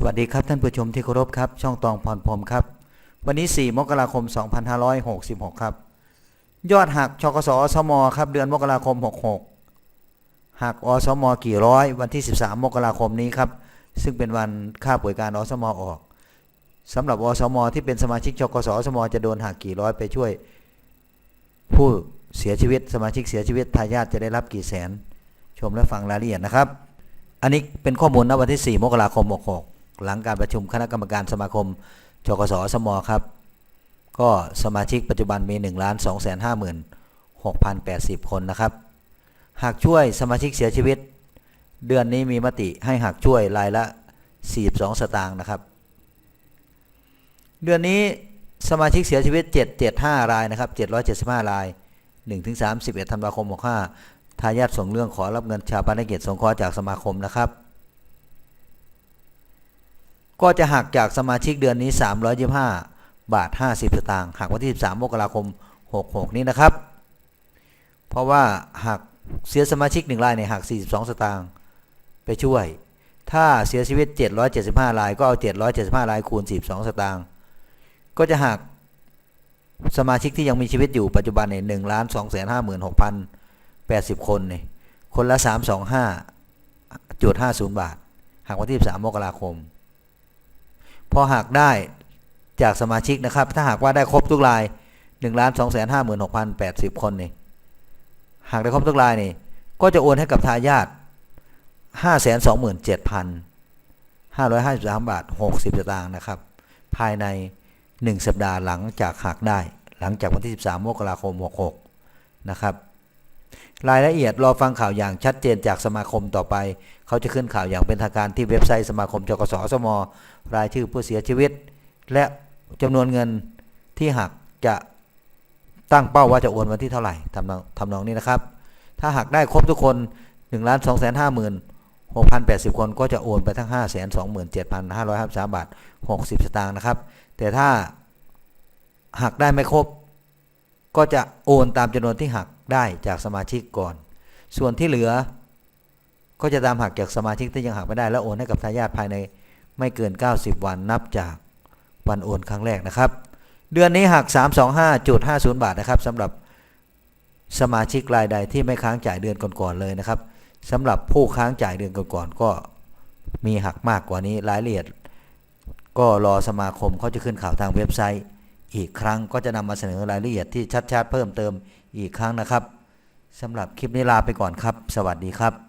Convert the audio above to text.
สวัสดีครับท่านผู้ชมที่เคารพครับ ช่องตองพรพรมครับ วันนี้ 4 มกราคม 2566 ครับ ยอดหักชกสอสมครับ เดือนมกราคม 66 หักอสมกี่ร้อย วันที่ 13 มกราคมนี้ครับ ซึ่งเป็นวันค่าป่วยการอสมออกสำหรับอสมที่เป็นสมาชิกชกสอสมจะโดนหักกี่ร้อยไปช่วย ผู้เสียชีวิตสมาชิกเสียชีวิตทายาทจะได้รับกี่แสน ชมและฟังรายละเอียดนะครับ อันนี้เป็นข้อมูลณวันที่ 4 มกราคม 66 หลังการประชุมคณะกรรมการสมาคมจกสสมครับ ก็สมาชิกปัจจุบันมี 1 2 5 6 0 8 0 คนนะครับ หากช่วยสมาชิกเสียชีวิต เดือนนี้มีมติให้หักช่วยรายละ 42 สตางค์นะครับ เดือนนี้สมาชิกเสียชีวิต 775 รายนะครับ 775 ราย 1-31ธันวาคม65ทายาทส่งเรื่องขอรับเงินชาปนกิจสงเคราะห์จากสมาคมนะครับ ก็จะหักจากสมาชิกเดือนนี้ 325 บาท 50 สตางค์หักวันที่ 13 มกราคม 66 นี้นะครับ เพราะว่าหักเสียสมาชิกหนึ่งรายเนี่ยหัก 42 สตางค์ไปช่วย ถ้าเสียชีวิต 775 รายก็เอา 775 รายคูณ 42 สตางค์ก็จะหักสมาชิกที่ยังมีชีวิตอยู่ปัจจุบันเนี่ยหนึ่งล้านสองแสนห้าหมื่นหกพันแปดสิบคนเนี่ยคนละสามสองห้าจุดห้าศูนย์บาทหักวันที่สามมกราคม อหักได้จากสมาชิกนะครับ ถ้าหากว่าได้ครบทุกรายหนึ่งล้านสองแสนห้าหมื่นหกพันแปดสิบคนเนี่ยหากได้ครบทุกรายนี่ก็จะโอนให้กับทายาทห้าแสนสองหมื่นเจ็ดพันห้าร้อยห้าสิบสามบาทหกสิบสตางค์นะครับ ภายใน1สัปดาห์หลังจากหักได้ หลังจากวันที่13มมกราคม66นะครับ รายละเอียดรอฟังข่าวอย่างชัดเจนจากสมาคมต่อไป เขาจะขึ้นข่าวอย่างเป็นทางการที่เว็บไซต์สมาคมจกสสม รายชื่อผู้เสียชีวิต และจำนวนเงินที่หักจะตั้งเป้าว่าจะโอนวันที่เท่าไหร่ทำนองทำนองนี้นะครับ ถ้าหักได้ครบทุกคน1ล้าน2 5 0 0 0 6,080คนก็จะโอนไปทั้ง527,553บาท60สตางค์นะครับ แต่ถ้าหักได้ไม่ครบ ก็จะโอนตามจำนวนที่หักได้จากสมาชิกก่อน ส่วนที่เหลือ ก็จะตามหักจากสมาชิกที่ยังหักไม่ได้ แล้วโอนให้กับทายาทภายในไม่เกิน 90 วันนับจากวันโอนครั้งแรกนะครับ เดือนนี้หัก 325.50 บาทนะครับสำหรับสมาชิกรายใดที่ไม่ค้างจ่ายเดือนก่อนๆเลยนะครับสำหรับผู้ค้างจ่ายเดือนก่อนๆก็มีหักมากกว่านี้รายละเอียด ก็รอสมาคมเขาจะขึ้นข่าวทางเว็บไซต์ อีกครั้งก็จะนำมาเสนอรายละเอียดที่ชัดๆเพิ่มเติมอีกครั้งนะครับสำหรับคลิปนี้ลาไปก่อนครับ สวัสดีครับ